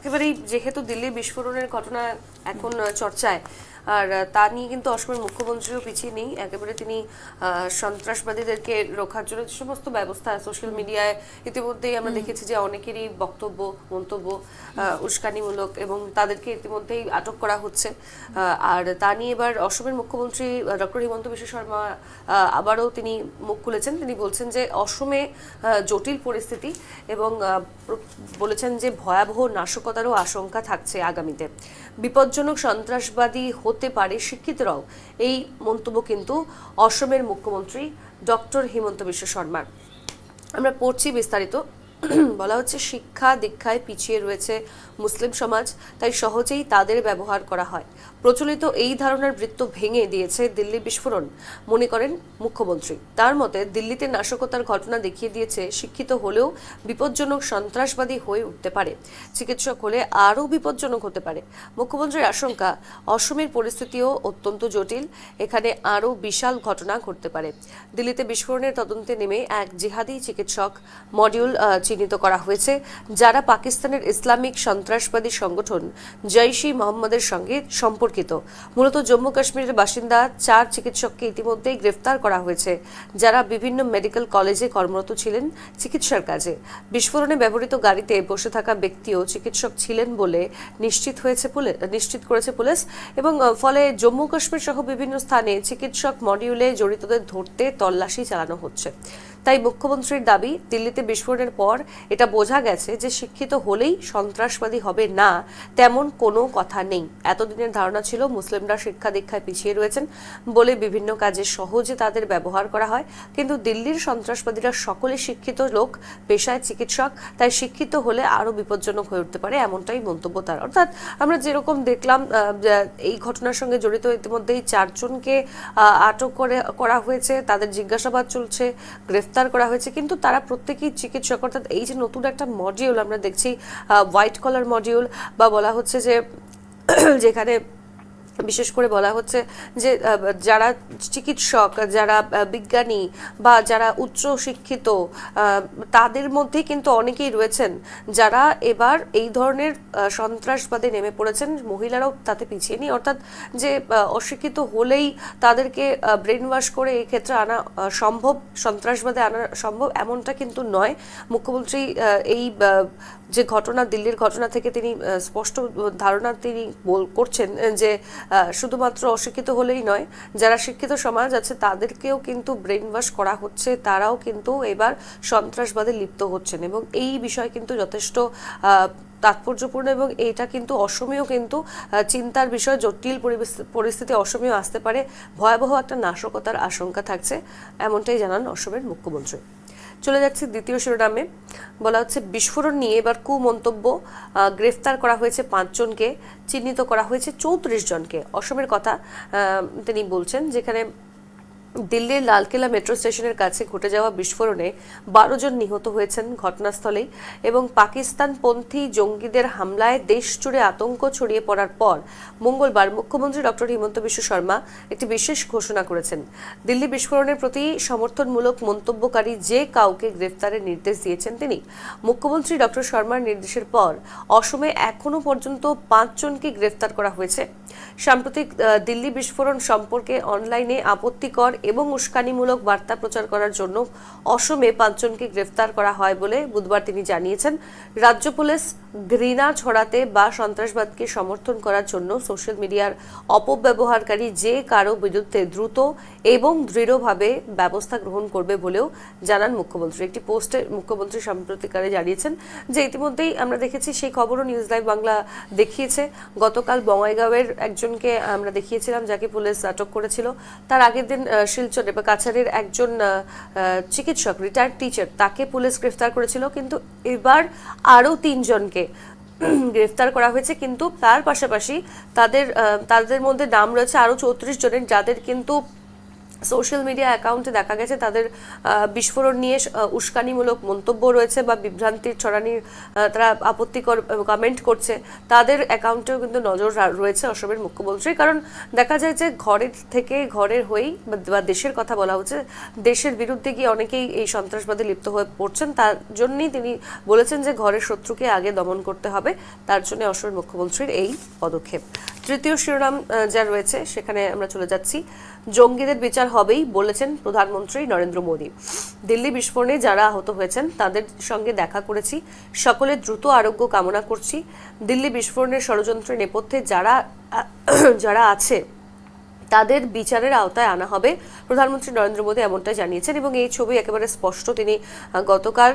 একেবারেই যেহেতু দিল্লি বিস্ফোরণের ঘটনা এখন চর্চায় আর তা নিয়ে কিন্তু অসমের মুখ্যমন্ত্রীও পিছিয়ে নেই। একেবারে তিনি সন্ত্রাসবাদীদেরকে রক্ষার জন্য যে সমস্ত ব্যবস্থা সোশ্যাল মিডিয়ায় ইতিমধ্যেই আমরা দেখেছি যে অনেকেরই বক্তব্য মন্তব্য উস্কানিমূলক এবং তাদেরকে ইতিমধ্যেই আটক করা হচ্ছে। আর তা নিয়ে এবার অসমের মুখ্যমন্ত্রী ডক্টর হিমন্ত বিশ্ব শর্মা আবারও তিনি মুখ খুলেছেন। তিনি বলছেন যে অসমে জটিল পরিস্থিতি এবং বলেছেন যে ভয়াবহ নাশকতারও আশঙ্কা থাকছে আগামীতে। বিপজ্জনক সন্ত্রাসবাদী হতে পারে শিক্ষিতরাও। এই মন্তব্য কিন্তু অসমের মুখ্যমন্ত্রী ডক্টর হিমন্ত বিশ্ব শর্মার। আমরা পড়ছি বিস্তারিত। বলা হচ্ছে শিক্ষা দীক্ষায় পিছিয়ে রয়েছে মুসলিম সমাজ, তাই সহজেই তাদের ব্যবহার করা হয়। প্রচলিত এই ধারণার বৃত্ত ভেঙে দিয়েছে দিল্লি বিস্ফোরণ, মনে করেন মুখ্যমন্ত্রী। তার মতে, দিল্লিতে নাশকতার ঘটনা দেখিয়ে দিয়েছে শিক্ষিত হলেও বিপজ্জনক সন্ত্রাসবাদী হয়ে উঠতে পারে। চিকিৎসক হলে আরও বিপজ্জনক হতে পারে। মুখ্যমন্ত্রীর আশঙ্কা, অসমের পরিস্থিতিও অত্যন্ত জটিল, এখানে আরও বিশাল ঘটনা ঘটতে পারে। দিল্লিতে বিস্ফোরণের তদন্তে নেমে এক জিহাদি চিকিৎসক মডিউল চিহ্নিত করা হয়েছে, যারা পাকিস্তানের ইসলামিক সন্ত্রাসবাদী সংগঠন জৈশ ই মোহাম্মদের সঙ্গে সম্পর্কিত। মূলত জম্মু কাশ্মীরের বাসিন্দা চার চিকিৎসককে ইতিমধ্যেই গ্রেফতার করা হয়েছে, যারা বিভিন্ন মেডিকেল কলেজে কর্মরত ছিলেন চিকিৎসার কাজে। বিস্ফোরণে ব্যবহৃত গাড়িতে বসে থাকা ব্যক্তিও চিকিৎসক ছিলেন বলে নিশ্চিত হয়েছে নিশ্চিত করেছে পুলিশ এবং ফলে জম্মু কাশ্মীর সহ বিভিন্ন স্থানে চিকিৎসক মডিউলে জড়িতদের ধরতে তল্লাশি চালানো হচ্ছে। তাই মুখ্যমন্ত্রীর দাবি, দিল্লিতে বিস্ফোরণের পর এটা বোঝা গেছে যে শিক্ষিত হলেই সন্ত্রাসবাদী হবে না, তেমন কোনো কথা নেই। এতদিনের ধারণা ছিল মুসলিমরা শিক্ষা দীক্ষায় পিছিয়ে রয়েছেন বলে বিভিন্ন কাজে সহজে তাদের ব্যবহার করা হয়। কিন্তু দিল্লির সন্ত্রাসবাদীরা সকলে শিক্ষিত লোক, পেশায় চিকিৎসক, তাই শিক্ষিত হলে আরও বিপজ্জনক হয়ে উঠতে পারে এমনটাই মন্তব্য তার। অর্থাৎ আমরা যেরকম দেখলাম এই ঘটনার সঙ্গে জড়িত ইতিমধ্যেই চারজনকে আটক করে, করা হয়েছে, তাদের জিজ্ঞাসাবাদ চলছে, গ্রেফতার করা হয়েছে। কিন্তু তারা প্রত্যেকেই চিকিৎসক, অর্থাৎ এই যে নতুন একটা মডিউল আমরা দেখছি হোয়াইট কলার মডিউল বা বলা হচ্ছে যে, যেখানে বিশেষ করে বলা হচ্ছে যে যারা চিকিৎসক, যারা বিজ্ঞানী বা যারা উচ্চ শিক্ষিত তাদের মধ্যে কিন্তু অনেকেই রয়েছেন যারা এবার এই ধরনের সন্ত্রাসবাদে নেমে পড়েছেন। মহিলারাও তাতে পিছিয়ে নেই। অর্থাৎ যে অশিক্ষিত হলেই তাদেরকে ব্রেন ওয়াশ করে এই ক্ষেত্রে আনা সম্ভব, সন্ত্রাসবাদে আনা সম্ভব এমনটা কিন্তু নয়। মুখ্যমন্ত্রী এই যে ঘটনা, দিল্লির ঘটনা থেকে তিনি স্পষ্ট ধারণা তিনি বল করছেন যে শুধুমাত্র অশিক্ষিত হলেই নয়, যারা শিক্ষিত সমাজ আছে তাদেরকেও কিন্তু ব্রেন ওয়াশ করা হচ্ছে, তারাও কিন্তু এবার সন্ত্রাসবাদে লিপ্ত হচ্ছেন এবং এই বিষয় কিন্তু যথেষ্ট তাৎপর্যপূর্ণ এবং এটা কিন্তু অসমেও কিন্তু চিন্তার বিষয়, জটিল পরিস্থিতি অসমেও আসতে পারে, ভয়াবহ একটা নাশকতার আশঙ্কা থাকছে, এমনটাই জানান অসমের মুখ্যমন্ত্রী। চলে যাচ্ছে দ্বিতীয় শিরোনামে। বলা হচ্ছে, বিস্ফোরণ নিয়ে এবার কু মন্তব্য গ্রেফতার করা হয়েছে পাঁচজনকে, চিহ্নিত করা হয়েছে চৌত্রিশ জনকে। অসমের কথা তিনি বলছেন, যেখানে দিল্লির লালকেলা মেট্রো স্টেশনের কাছে ঘটে যাওয়া বিস্ফোরণে বারো জন নিহত হয়েছেন ঘটনাস্থলেই এবং পাকিস্তানপন্থী জঙ্গিদের হামলায় দেশ জুড়ে আতঙ্ক ছড়িয়ে পড়ার পর মঙ্গলবার মুখ্যমন্ত্রী ডক্টর হিমন্ত বিশ্ব শর্মা একটি বিশেষ ঘোষণা করেছেন। দিল্লি বিস্ফোরণের প্রতি সমর্থনমূলক মন্তব্যকারী যে কাউকে গ্রেফতারের নির্দেশ দিয়েছেন তিনি। মুখ্যমন্ত্রী ডক্টর শর্মার নির্দেশের পর অসমে এখনও পর্যন্ত পাঁচজনকে গ্রেফতার করা হয়েছে। সাম্প্রতিক দিল্লি বিস্ফোরণ সম্পর্কে অনলাইনে আপত্তিকর এবং উস্কানিমূলক বার্তা প্রচার করার জন্য অসমে পাঁচজনকে গ্রেফতার করা হয় বলে বুধবার তিনি জানিয়েছেন। রাজ্য পুলিশ ঘৃণা ছড়াতে বা সন্ত্রাসবাদকে সমর্থন করার জন্য সোশ্যাল মিডিয়ার অপব্যবহারকারী যে কারও বিরুদ্ধে দ্রুত এবং দৃঢ়ভাবে ব্যবস্থা গ্রহণ করবে বলেও জানান মুখ্যমন্ত্রী। একটি পোস্টে মুখ্যমন্ত্রী সাম্প্রতিককালে জানিয়েছেন যে ইতিমধ্যেই আমরা দেখেছি সেই খবরও নিউজ লাইভ বাংলা দেখিয়েছে। গতকাল বঙ্গাইগাঁওয়ের একজনকে আমরা দেখিয়েছিলাম যাকে পুলিশ আটক করেছিল। তার আগের দিন শিলচরে বা কাছাড়ের একজন চিকিৎসক রিটায়ার্ড টিচার তাকে পুলিশ গ্রেফতার করেছিল। কিন্তু এবার আরও তিনজনকে গ্রেফতার করা হয়েছে, কিন্তু তার পাশাপাশি তাদের তাদের মধ্যে নাম রয়েছে আরও চৌত্রিশ জনের, যাদের কিন্তু সোশ্যাল মিডিয়া অ্যাকাউন্টে দেখা গেছে তাদের বিস্ফোরণ নিয়ে উস্কানিমূলক মন্তব্য রয়েছে বা বিভ্রান্তির ছড়ানির তারা আপত্তিকর কমেন্ট করছে। তাদের অ্যাকাউন্টেও কিন্তু নজর রয়েছে অসমের মুখ্যমন্ত্রী কারণ দেখা যায় যে ঘরের থেকে ঘরের হয়েই বা- দেশের কথা বলা হচ্ছে, দেশের বিরুদ্ধে গিয়ে অনেকেই এই সন্ত্রাসবাদে লিপ্ত হয়ে পড়ছেন। তার জন্যই তিনি বলেছেন যে ঘরের শত্রুকে আগে দমন করতে হবে। তার জন্য অসমের মুখ্যমন্ত্রীর এই পদক্ষেপ। তৃতীয় শিরোনাম যা রয়েছে, সেখানে আমরা চলে যাচ্ছি। জঙ্গিদের বিচার হবেই, বলেছেন প্রধানমন্ত্রী নরেন্দ্র মোদী। দিল্লি বিস্ফোরণে যারা আহত হয়েছেন, তাদের সঙ্গে দেখা করেছি। সকলে দ্রুত আরোগ্য কামনা করছি। দিল্লি বিস্ফোরণের ষড়যন্ত্রের নেপথ্যে যারা যারা আছে তাদের বিচারের আওতায় আনা হবে। প্রধানমন্ত্রী নরেন্দ্র মোদী এমনটাই জানিয়েছেন এবং এই ছবি একেবারে স্পষ্ট। তিনি গতকাল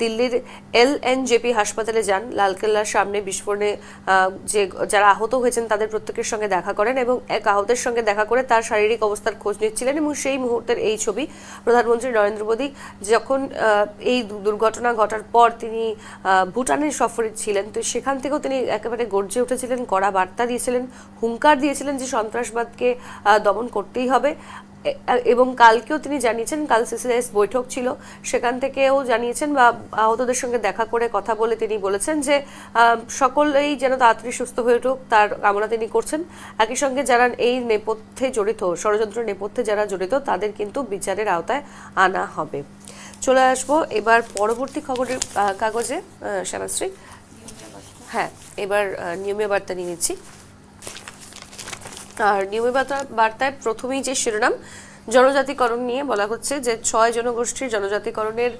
দিল্লির এল এন জেপি হাসপাতালে যান। লালকেল্লার সামনে বিস্ফোরণে যে, যারা আহত হয়েছেন তাদের প্রত্যেকের সঙ্গে দেখা করেন এবং এক আহতের সঙ্গে দেখা করে তার শারীরিক অবস্থার খোঁজ নিচ্ছিলেন এবং সেই মুহূর্তের এই ছবি প্রধানমন্ত্রী নরেন্দ্র মোদী যখন এই দুর্ঘটনা ঘটার পর তিনি ভুটানের সফরে ছিলেন, তো সেখান থেকেও তিনি একেবারে গর্জে উঠেছিলেন, কড়া বার্তা দিয়েছিলেন, হুঙ্কার দিয়েছিলেন যে সন্ত্রাসবাদকে দমন করতেই হবে। এবং কালকেও তিনি জানিয়েছেন, কাল সিসিএস বৈঠক ছিল, সেখান থেকেও জানিয়েছেন বা আহতদের সঙ্গে দেখা করে কথা বলে তিনি বলেছেন যে সকলেই যেন তাড়াতাড়ি সুস্থ হয়ে উঠুক, তার কামনা তিনি করছেন। একই সঙ্গে যারা এই নেপথ্যে জড়িত, ষড়যন্ত্র নেপথ্যে যারা জড়িত, তাদের কিন্তু বিচারের আওতায় আনা হবে। চলে আসব এবার পরবর্তী খবরের কাগজে শ্যামাশ্রী। হ্যাঁ এবার নিয়মীয় বার্তা নিয়ে নিচ্ছি। আর নিয়মীয় বার্তায় প্রথমেই যে শিরোনাম, জনজাতিকরণ নিয়ে বলা হচ্ছে যে ছয় জনগোষ্ঠীর জনজাতিকরণের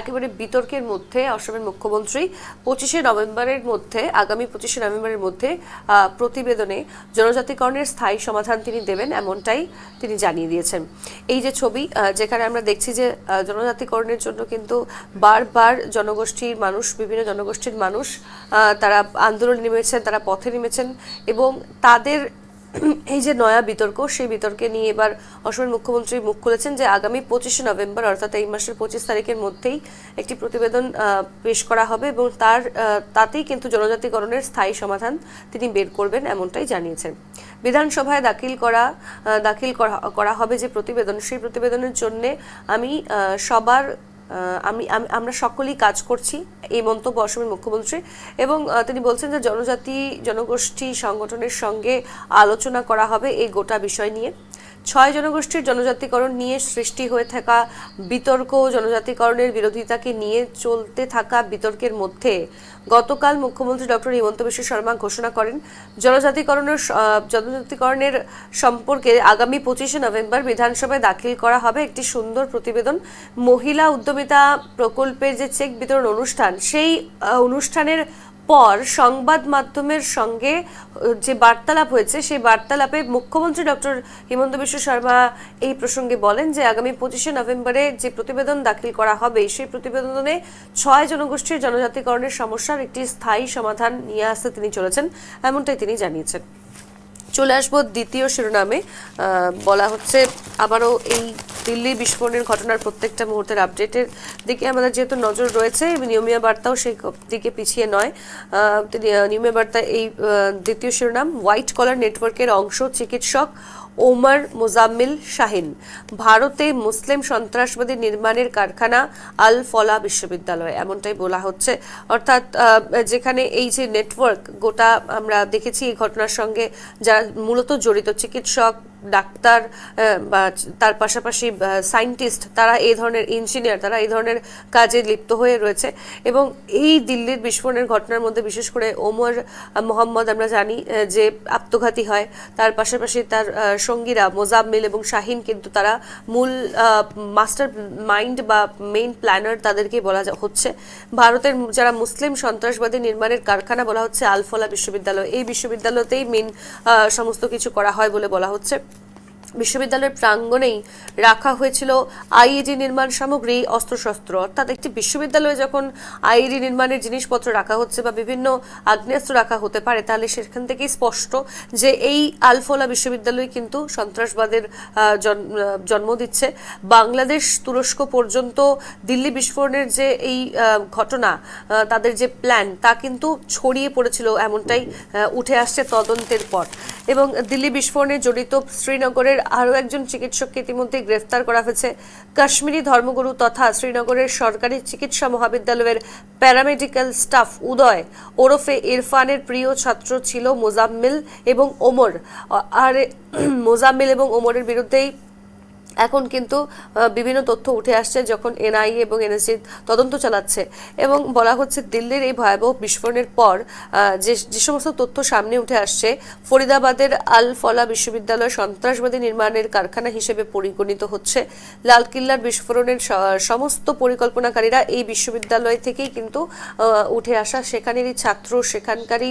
একেবারে বিতর্কের মধ্যে অসমের মুখ্যমন্ত্রী পঁচিশে নভেম্বরের মধ্যে, আগামী পঁচিশে নভেম্বরের মধ্যে প্রতিবেদনে জনজাতিকরণের স্থায়ী সমাধান তিনি দেবেন এমনটাই তিনি জানিয়ে দিয়েছেন। এই যে ছবি যেখানে আমরা দেখছি যে জনজাতিকরণের জন্য কিন্তু বারবার জনগোষ্ঠীর মানুষ, বিভিন্ন জনগোষ্ঠীর মানুষ তারা আন্দোলনে নেমেছেন, তারা পথে নেমেছেন এবং তাদের এই যে নয়া বিতর্ক, সেই বিতর্কে নিয়ে এবার অসমের মুখ্যমন্ত্রী মুখ খুলেছেন যে আগামী পঁচিশে নভেম্বর, অর্থাৎ এই মাসের পঁচিশ তারিখের মধ্যেই একটি প্রতিবেদন পেশ করা হবে এবং তার তাতেই কিন্তু জনজাতিকরণের স্থায়ী সমাধান তিনি বের করবেন এমনটাই জানিয়েছেন। বিধানসভায় দাখিল করা দাখিল করা- হবে যে প্রতিবেদন, সেই প্রতিবেদনের জন্য আমি সবার আমি, আমি- আমরা সকলেই কাজ করছি এই মন্তব্য অসমের মুখ্যমন্ত্রী এবং তিনি বলছেন যে জনজাতি, জনগোষ্ঠী সংগঠনের সঙ্গে আলোচনা করা হবে এই গোটা বিষয় নিয়ে। ছয় জনগোষ্ঠীর জনজাতিকরণ নিয়ে সৃষ্টি হয়ে থাকা বিতর্ক, জনজাতিকরণের বিরোধিতাকে নিয়ে চলতে থাকা বিতর্কের মধ্যে গতকাল মুখ্যমন্ত্রী ডক্টর হিমন্ত বিশ্ব শর্মা ঘোষণা করেন, জনজাতিকরণের জনজাতিকরণের সম্পর্কে আগামী পঁচিশে নভেম্বর বিধানসভায় দাখিল করা হবে একটি সুন্দর প্রতিবেদন। মহিলা উদ্যমিতা প্রকল্পের যে চেক বিতরণ অনুষ্ঠান, সেই অনুষ্ঠানের পর সংবাদ মাধ্যমের সঙ্গে, যে বার্তালাপ হয়েছে, সেই বার্তালাপে মুখ্যমন্ত্রী ডক্টর হিমন্ত বিশ্ব শর্মা এই প্রসঙ্গে বলেন যে আগামী পঁচিশে নভেম্বরে যে প্রতিবেদন দাখিল করা হবে, সেই প্রতিবেদনে ছয় জনগোষ্ঠীর জনজাতিকরণের সমস্যার একটি স্থায়ী সমাধান নিয়ে আসতে তিনি চলেছেন, এমনটাই তিনি জানিয়েছেন। চলে আসব দ্বিতীয় শিরোনামে। বলা হচ্ছে আবারও এই দিল্লি বিস্ফোরণের ঘটনার প্রত্যেকটা মুহূর্তের আপডেটের দিকে আমাদের যেহেতু নজর রয়েছে নিয়মীয় বার্তাও সেই দিকে পিছিয়ে নয়। নিয়মীয় বার্তা এই দ্বিতীয় শিরোনাম, হোয়াইট কলার নেটওয়ার্কের অংশ চিকিৎসক ওমর মোজাম্মিল শাহিন। ভারতে মুসলিম সন্ত্রাসবাদী নির্মাণের কারখানা আল ফলা বিশ্ববিদ্যালয়, এমনটাই বলা হচ্ছে। অর্থাৎ যেখানে এই যে নেটওয়ার্ক গোটা আমরা দেখেছি এই ঘটনার সঙ্গে যারা মূলত জড়িত, চিকিৎসক ডাক্তার বা তার পাশাপাশি সায়েন্টিস্ট, তারা এই ধরনের ইঞ্জিনিয়ার, তারা এই ধরনের কাজে লিপ্ত হয়ে রয়েছে। এবং এই দিল্লির বিস্ফোরণের ঘটনার মধ্যে বিশেষ করে ওমর মোহাম্মদ আমরা জানি যে আত্মঘাতী হয়। তার পাশাপাশি তার সঙ্গীরা মোজাম্মিল এবং শাহিন কিন্তু তারা মূল মাস্টার মাইন্ড বা মেইন প্ল্যানার তাদেরকে বলা হচ্ছে। ভারতের যারা মুসলিম সন্ত্রাসবাদী নির্মাণের কারখানা বলা হচ্ছে, আলফলা বিশ্ববিদ্যালয়। এই বিশ্ববিদ্যালয়তেই মেন সমস্ত কিছু করা হয় বলে বলা হচ্ছে। বিশ্ববিদ্যালয়ের প্রাঙ্গণেই রাখা হয়েছিল আইইডি নির্মাণ সামগ্রী, অস্ত্রশস্ত্র। অর্থাৎ একটি বিশ্ববিদ্যালয়ে যখন আইইডি নির্মাণের জিনিসপত্র রাখা হচ্ছে বা বিভিন্ন আগ্নেয়াস্ত্র রাখা হতে পারে, তাহলে সেখান থেকেই স্পষ্ট যে এই আলফোলা বিশ্ববিদ্যালয় কিন্তু সন্ত্রাসবাদের জন্ম দিচ্ছে। বাংলাদেশ তুরস্ক পর্যন্ত দিল্লি বিস্ফোরণের যে এই ঘটনা তাদের যে প্ল্যান, তা কিন্তু ছড়িয়ে পড়েছিল এমনটাই উঠে আসছে তদন্তের পর। এবং দিল্লি বিস্ফোরণে জড়িত শ্রীনগরের আরও একজন চিকিৎসককে ইতিমধ্যে গ্রেফতার করা হয়েছে। কাশ্মীরি ধর্মগুরু তথা শ্রীনগরের সরকারি চিকিৎসা মহাবিদ্যালয়ের প্যারামেডিক্যাল স্টাফ উদয় ওরফে ইরফানের প্রিয় ছাত্র ছিল মোজাম্মিল এবং ওমর। আর মোজাম্মিল এবং ওমরের বিরুদ্ধেই এখন কিন্তু বিভিন্ন তথ্য উঠে আসছে যখন এনআইএ এবং এনএসজি তদন্ত চালাচ্ছে। এবং বলা হচ্ছে দিল্লির এই ভয়াবহ বিস্ফোরণের পর যে যে সমস্ত তথ্য সামনে উঠে আসছে, ফরিদাবাদের আল ফলা বিশ্ববিদ্যালয় সন্ত্রাসবাদী নির্মাণের কারখানা হিসেবে পরিগণিত হচ্ছে। লালকিল্লার বিস্ফোরণের সমস্ত পরিকল্পনাকারীরা এই বিশ্ববিদ্যালয় থেকেই কিন্তু উঠে আসা। সেখানেরই ছাত্র, সেখানকারই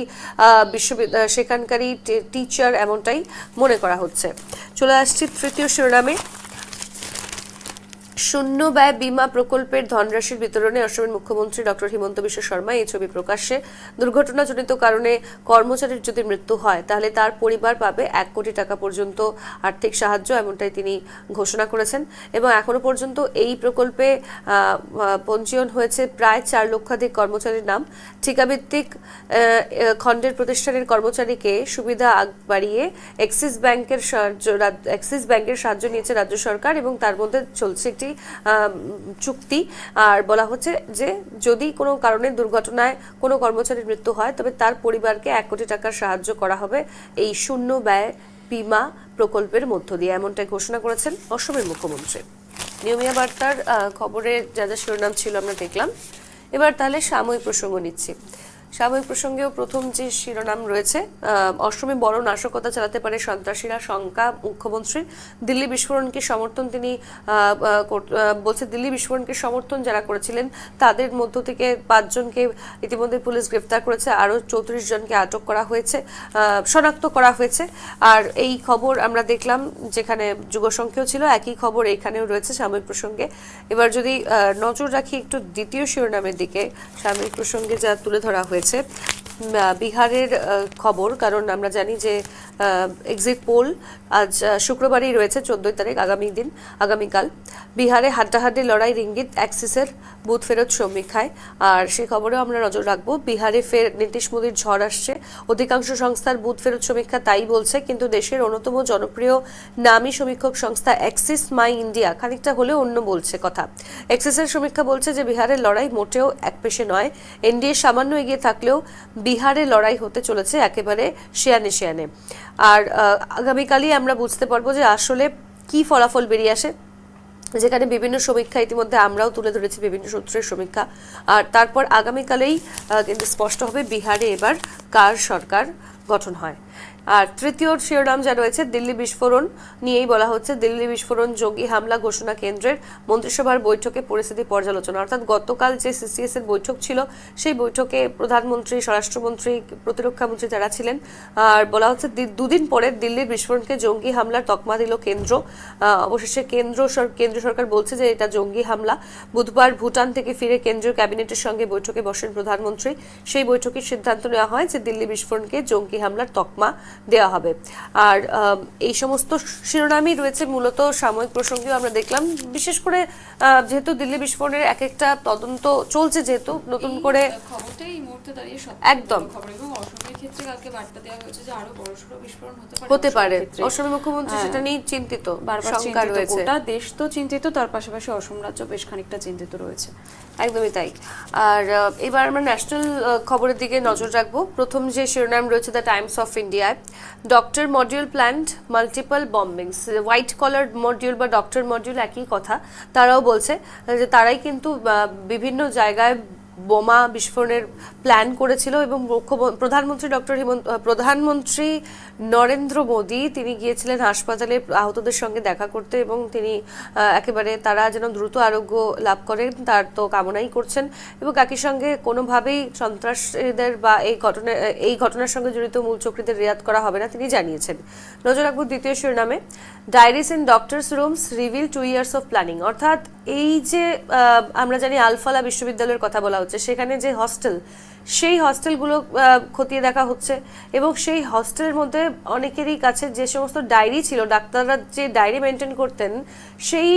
বিশ্ববিদ্যালয় সেখানকারই টিচার এমনটাই মনে করা হচ্ছে। চলে আসছি তৃতীয় শিরোনামে। শূন্য ব্যয় বীমা প্রকল্পের ধনরাশির বিতরণে অসমের মুখ্যমন্ত্রী ডক্টর হিমন্ত বিশ্ব শর্মা এই ছবি প্রকাশ্যে। দুর্ঘটনাজনিত কারণে কর্মচারীর যদি মৃত্যু হয়, তাহলে তার পরিবার পাবে এক কোটি টাকা পর্যন্ত আর্থিক সাহায্য, এমনটাই তিনি ঘোষণা করেছেন। এবং এখনও পর্যন্ত এই প্রকল্পে পঞ্জীয়ন হয়েছে প্রায় চার লক্ষাধিক কর্মচারীর নাম। ঠিকাভিত্তিক খণ্ডের প্রতিষ্ঠানের কর্মচারীকে সুবিধা বাড়িয়ে এক্সিস ব্যাংকের সাহায্য এক্সিস ব্যাংকের সাহায্য নিয়েছে রাজ্য সরকার এবং তার মধ্যে চলছে একটি চুক্তি। আর বলা হচ্ছে যে যদি কোনো কারণে দুর্ঘটনায় কোনো কর্মচারীর মৃত্যু হয়, তবে তার পরিবারকে এক কোটি টাকার সাহায্য করা হবে এই শূন্য ব্যয় বীমা প্রকল্পের মধ্য দিয়ে। এমনটাই ঘোষণা করেছেন অসমের মুখ্যমন্ত্রী। নিয়মিয়া বার্তার খবরে যা যা শিরোনাম ছিল আমরা দেখলাম। এবার তাহলে সাময়িক প্রসঙ্গ নিচ্ছি। সাময়িক প্রসঙ্গেও প্রথম যে শিরোনাম রয়েছে অসমে বড় নাশকতা চালাতে পারে সন্ত্রাসীরা, শঙ্কা মুখ্যমন্ত্রীর দিল্লি বিস্ফোরণকে সমর্থন তিনি বলছে দিল্লি বিস্ফোরণকে সমর্থন যারা করেছিলেন, তাদের মধ্য থেকে পাঁচজনকে ইতিমধ্যে পুলিশ গ্রেফতার করেছে, আরও চৌত্রিশ জনকে আটক করা হয়েছে শনাক্ত করা হয়েছে। আর এই খবর আমরা দেখলাম যেখানে যুগসংখ্যাও ছিল, একই খবর এখানেও রয়েছে সাময়িক প্রসঙ্গে। এবার যদি নজর রাখি একটু দ্বিতীয় শিরোনামের দিকে, সাময়িক প্রসঙ্গে যা তুলে ধরা হয়েছে। উম, আহ, বিহারের খবর, কারণ আমরা জানি যে এক্সিট পোল আজ শুক্রবারই রয়েছে, চোদ্দই তারিখ, আগামী দিন আগামীকাল বিহারে হাড্ডাহাড্ডি লড়াই রিঙ্গিত অ্যাক্সিসের বুথ ফেরত সমীক্ষায়। আর সেই খবরেও আমরা নজর রাখব, বিহারে ফের নীতিশ মোদীর ঝড় আসছে। অধিকাংশ সংস্থার বুথ ফেরত সমীক্ষা তাই বলছে, কিন্তু দেশের অন্যতম জনপ্রিয় নামী সমীক্ষক সংস্থা অ্যাক্সিস মাই ইন্ডিয়া, খানিকটা হলেও অন্য বলছে কথা। অ্যাক্সিসের সমীক্ষা বলছে যে, বিহারের লড়াই মোটেও একপেশে নয়। এনডিএ সামান্য এগিয়ে থাকলেও বিহারে লড়াই হতে চলেছে একেবারে শেয়ানে শেয়ানে আর আগামীকালই আমরা বুঝতে পারব যে আসলে কি ফলাফল বেরিয়ে আসে। যেখানে বিভিন্ন সমীক্ষা ইতিমধ্যে আমরাও তুলে ধরেছি বিভিন্ন সূত্রের সমীক্ষা। আর তারপর আগামীকালেই কিন্তু স্পষ্ট হবে বিহারে এবার কার সরকার গঠন হয়। আর তৃতীয় শিরোনাম যা রয়েছে, দিল্লি বিস্ফোরণ নিয়েই বলা হচ্ছে। দিল্লি বিস্ফোরণ জঙ্গি হামলা ঘোষণা কেন্দ্রের মন্ত্রিসভার বৈঠকে পরিস্থিতি পর্যালোচনা। অর্থাৎ গতকাল যে সিসিএস এর বৈঠক ছিল, সেই বৈঠকে প্রধানমন্ত্রী, স্বরাষ্ট্রমন্ত্রী, প্রতিরক্ষা মন্ত্রী যারা ছিলেন, আর বলা হচ্ছে দুদিন পরে দিল্লির বিস্ফোরণকে জঙ্গি হামলার তকমা দিল কেন্দ্র। অবশেষে কেন্দ্র কেন্দ্র সরকার বলছে যে এটা জঙ্গি হামলা। বুধবার ভুটান থেকে ফিরে কেন্দ্রীয় ক্যাবিনেটের সঙ্গে বৈঠকে বসেন প্রধানমন্ত্রী। সেই বৈঠকের সিদ্ধান্ত নেওয়া হয় যে দিল্লি বিস্ফোরণকে জঙ্গি হামলার তকমা দেওয়া হবে। আর এই সমস্ত শিরোনামই রয়েছে মূলত সাময়িক প্রসঙ্গেও আমরা দেখলাম। বিশেষ করে যেহেতু দিল্লি বিস্ফোরণের এক একটা তদন্ত চলছে যেহেতু নতুন করে একদম। হতে পারে অসমের মুখ্যমন্ত্রী হ্যাঁ। সেটা নিয়ে চিন্তিত বারবার শঙ্কা রয়েছে। গোটা দেশ তো চিন্তিত তার পাশাপাশি অসম রাজ্য বেশ খানিকটা চিন্তিত রয়েছে। একদমই তাই। আর এবার আমরা ন্যাশনাল খবরের দিকে নজর রাখব। প্রথম যে শিরোনাম রয়েছে দ্য টাইমস অফ ইন্ডিয়ায় doctor module plant multiple bombings white collar module বা ডক্টর মডিউল একই কথা। তারাও বলছে যে তারাই কিন্তু বিভিন্ন জায়গায় বোমা বিস্ফোরণের প্ল্যান করেছিল এবং প্রধানমন্ত্রী ডক্টর হিমন্ত প্রধানমন্ত্রী নরেন্দ্র মোদী। তিনি গিয়েছিলেন হাসপাতালে আহতদের সঙ্গে দেখা করতে এবং তিনি একেবারে তারা যেন দ্রুত আরোগ্য লাভ করেন, তার তো কামনাই করছেন। এবং একই সঙ্গে কোনোভাবেই সন্ত্রাসীদের বা এই ঘটনা, এই ঘটনার সঙ্গে জড়িত মূল চক্রীদের রেয়াত করা হবে না তিনি জানিয়েছেন। নজর রাখব দ্বিতীয় শিরোনামে। Diaries in doctors rooms reveal two years of planning. অর্থাৎ এই যে আমরা জানি আলফালা বিশ্ববিদ্যালয়ের কথা বলা হচ্ছে, সেখানে যে হস্টেল, সেই হস্টেলগুলো খতিয়ে দেখা হচ্ছে এবং সেই হস্টেলের মধ্যে অনেকেরই কাছে যে সমস্ত ডায়েরি ছিল, ডাক্তাররা যে ডায়েরি মেনটেন করতেন, সেই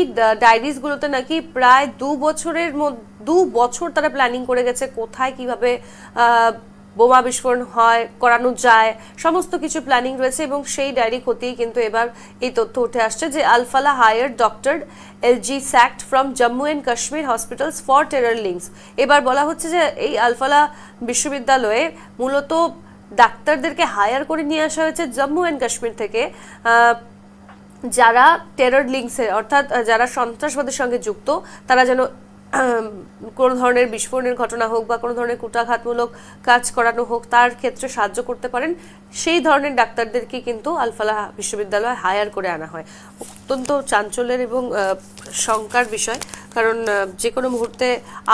ডায়েরিজগুলোতে নাকি প্রায় দু বছরের মধ্যে, দু বছর তারা প্ল্যানিং করে গেছে কোথায় কীভাবে বোমা বিস্ফোরণ হয়, করানো যায়, সমস্ত কিছু প্ল্যানিং রয়েছে এবং সেই ডায়েরি খতিয়েই কিন্তু এবার এই তথ্য উঠে আসছে যে Alfalah hire doctor LG sacked from Jammu and Kashmir hospitals for terror links. এবার বলা হচ্ছে যে এই আলফালা বিশ্ববিদ্যালয়ে মূলত ডাক্তারদেরকে হায়ার করে নিয়ে আসা হয়েছে জম্মু অ্যান্ড কাশ্মীর থেকে। যারা টেরর লিঙ্কসে অর্থাৎ যারা সন্ত্রাসবাদের সঙ্গে যুক্ত, তারা যেন কোনো ধরনের বিস্ফোরণের ঘটনা হোক বা কোনো ধরনের কুটাঘাতমূলক কাজ করানো হোক, তার ক্ষেত্রে সাহায্য করতে পারেন। সেই ধরনের ডাক্তারদেরকে কিন্তু আলফালা বিশ্ববিদ্যালয়ে হায়ার করে আনা হয়। অত্যন্ত চাঞ্চল্যের এবং শঙ্কার বিষয়। কারণ যে কোনো মুহূর্তে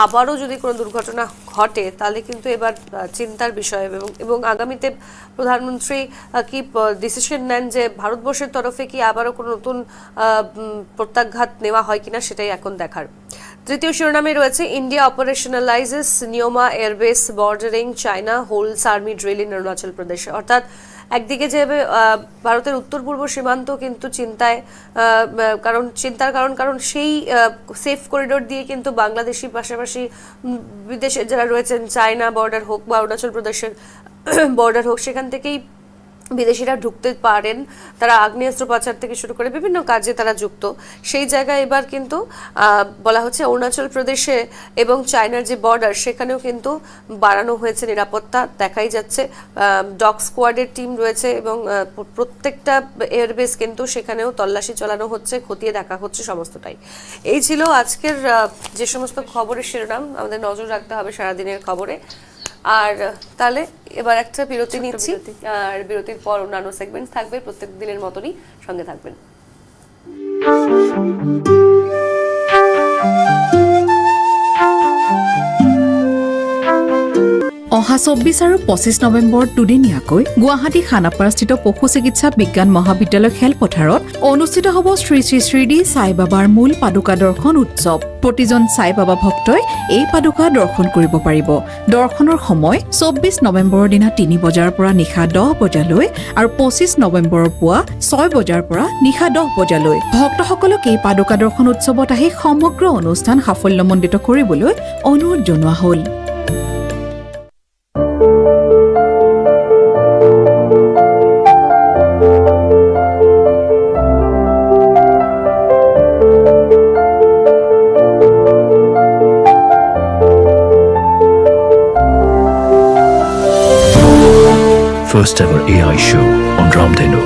আবারও যদি কোনো দুর্ঘটনা ঘটে, তাহলে কিন্তু এবার চিন্তার বিষয় এবং এবং আগামীতে প্রধানমন্ত্রী কি ডিসিশন নেন যে ভারতবর্ষের তরফে কি আবারও কোনো নতুন প্রত্যাঘাত নেওয়া হয় কিনা সেটাই এখন দেখার। তৃতীয় শিরোনামে রয়েছে India operationalises Nyoma airbase bordering China holds army drill in Arunachal Pradesh অর্থাৎ একদিকে যে ভারতের উত্তর পূর্ব সীমান্ত কিন্তু চিন্তায় কারণ, চিন্তার কারণ কারণ সেই সেফ করিডোর দিয়ে কিন্তু বাংলাদেশি পাশাপাশি বিদেশে যারা রয়েছেন, চায়না বর্ডার হোক বা অরুণাচল প্রদেশের বর্ডার হোক, সেখান থেকেই বিদেশিরা ঢুকতে পারেন। তারা আগ্নেয়াস্ত্র পাচার থেকে শুরু করে বিভিন্ন কাজে তারা যুক্ত। সেই জায়গায় এবার কিন্তু বলা হচ্ছে অরুণাচল প্রদেশে এবং চায়নার যে বর্ডার, সেখানেও কিন্তু বাড়ানো হয়েছে নিরাপত্তা দেখাই যাচ্ছে। ডগ স্কোয়াডের টিম রয়েছে এবং প্রত্যেকটা এয়ারবেস কিন্তু সেখানেও তল্লাশি চালানো হচ্ছে, খতিয়ে দেখা হচ্ছে সমস্তটাই। এই ছিল আজকের যে সমস্ত খবরের শিরোনাম। আমাদের নজর রাখতে হবে সারাদিনের খবরে। আর তাহলে এবার একটা বিরতি নিচ্ছি। আর বিরতির পর অন্যান্য সেগমেন্ট থাকবে। প্রত্যেক দিনের মতনই সঙ্গে থাকবেন। অহা চৌব্বিছ আৰু পঁচিছ নৱেম্বৰত দুদিনীয়াকৈ গুৱাহাটী খানাপাৰাস্থিত পশু চিকিৎসা বিজ্ঞান মহাবিদ্যালয় খেলপথাৰত অনুষ্ঠিত হ'ব শ্ৰী শ্ৰী শ্ৰীদি সাই বাবাৰ মূল পাদুকা দৰ্শন উৎসৱ। প্ৰতিজন সাই বাবা ভক্তই এই পাদুকা দৰ্শন কৰিব পাৰিব। দৰ্শনৰ সময় চৌব্বিছ নৱেম্বৰৰ দিনা তিনি বজাৰ পৰা নিশা দহ বজালৈ আৰু পঁচিছ নৱেম্বৰৰ পুৱা ছয় বজাৰ পৰা নিশা দহ বজালৈ। ভক্তসকলক এই পাদুকা দৰ্শন উৎসৱত আহি সমগ্ৰ অনুষ্ঠান সাফল্যমণ্ডিত কৰিবলৈ অনুৰোধ জনোৱা হ'ল। First ever AI show on Ramdhenu.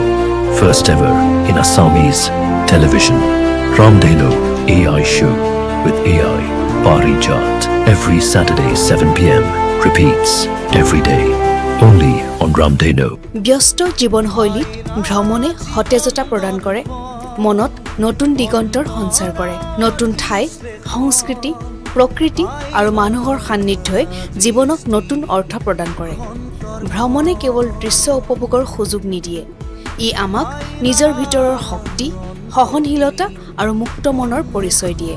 First ever in Assamese television. Ramdhenu AI show with AI Parijat. Every Saturday 7 pm. Repeats every day. Only on Ramdhenu. ব্যস্ত জীৱনশৈলীত ভ্ৰমণে সতেজতা প্ৰদান কৰে মনত নতুন দিগন্তৰ সঞ্চাৰ কৰে নতুন ঠাই সংস্কৃতি প্ৰকৃতি আৰু মানুহৰ সান্নিধ্যই জীৱনক নতুন অৰ্থ প্ৰদান কৰে। ভ্ৰমণে কেৱল দৃশ্য উপভোগৰ সুযোগ নিদিয়ে। ই আমাক নিজৰ ভিতৰৰ শক্তি, সহনশীলতা আৰু মুক্ত মনৰ পৰিচয় দিয়ে।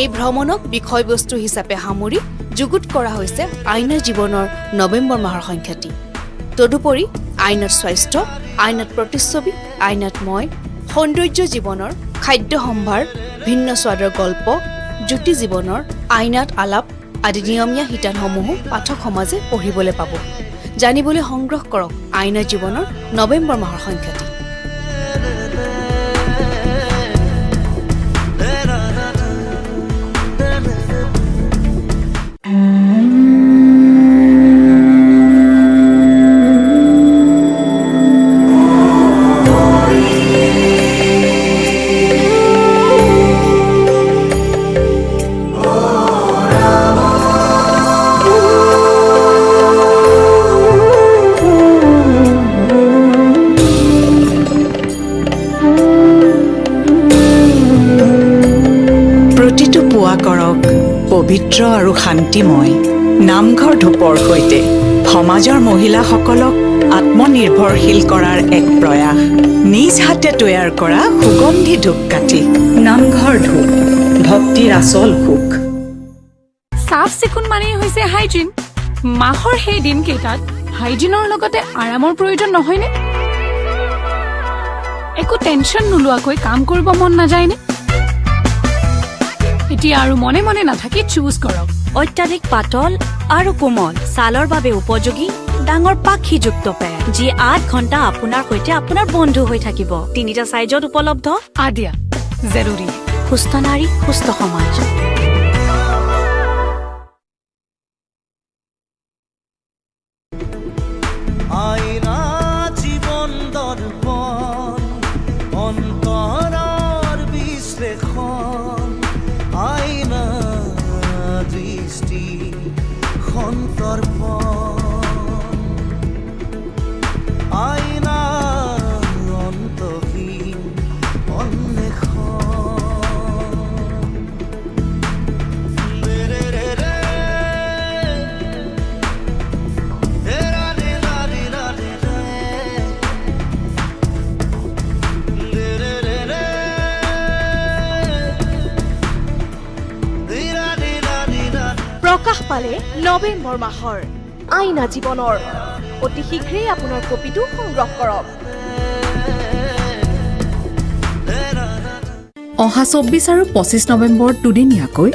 এই ভ্ৰমণক বিষয়বস্তু হিচাপে সামৰি যুগুত কৰা হৈছে আইনা জীৱনৰ নৱেম্বৰ মাহৰ সংখ্যাটি। তদুপৰি, আইনাত স্বাস্থ্য, আইনাত প্ৰতিচ্ছবি, আইনাত মই সৌন্দৰ্য জীৱনৰ, খাদ্য সম্ভাৰ, ভিন্ন স্বাদৰ গল্প জ্যোতি জীৱনৰ আইনাত আলাপ আদি নিয়মীয়া শিতানসমূহো পাঠক সমাজে পঢ়িবলৈ পাব। জানিবলৈ সংগ্ৰহ কৰক আইনা জীৱনৰ নৱেম্বৰ মাহৰ সংখ্যাটি। পবিত্ৰ আৰু শান্তিময়। নামঘৰ ধূপৰ সৈতে সমাজৰ মহিলাসকলক আত্মনিৰ্ভৰশীল কৰাৰ এক প্ৰয়াস। নিজ হাতে তৈয়াৰ কৰা সুগন্ধি ধূপকাঠি নামঘৰ ধূপ, ভক্তিৰ আচল সুখ। চাফ চিকুণ মানেই হৈছে হাইজিন। মাহৰ সেই দিনকেইটাত হাইজিনৰ লগতে আৰামৰ প্ৰয়োজন নহয়নে? একো টেনশ্যন নোলোৱাকৈ কাম কৰিব মন নাযায়নে? এতিয়া আৰু মনে মনে নাথাকি চুজ কৰক অত্যাধিক পাতল আৰু কোমল ছালৰ বাবে উপযোগী ডাঙৰ পাখিযুক্ত পেন যি আঠ ঘণ্টা আপোনাৰ সৈতে আপোনাৰ বন্ধু হৈ থাকিব। তিনিটা চাইজত উপলব্ধ? আদিয়া জৰুৰী। সুস্থ নাৰী সুস্থ সমাজ। নৱেম্বৰ মাহৰ আইনা জীৱনৰ। অতি শীঘ্ৰেই আপোনাৰ কপিটো সংগ্ৰহ কৰক। অহা চৌব্বিছ আৰু পঁচিছ নৱেম্বৰত দুদিনীয়াকৈ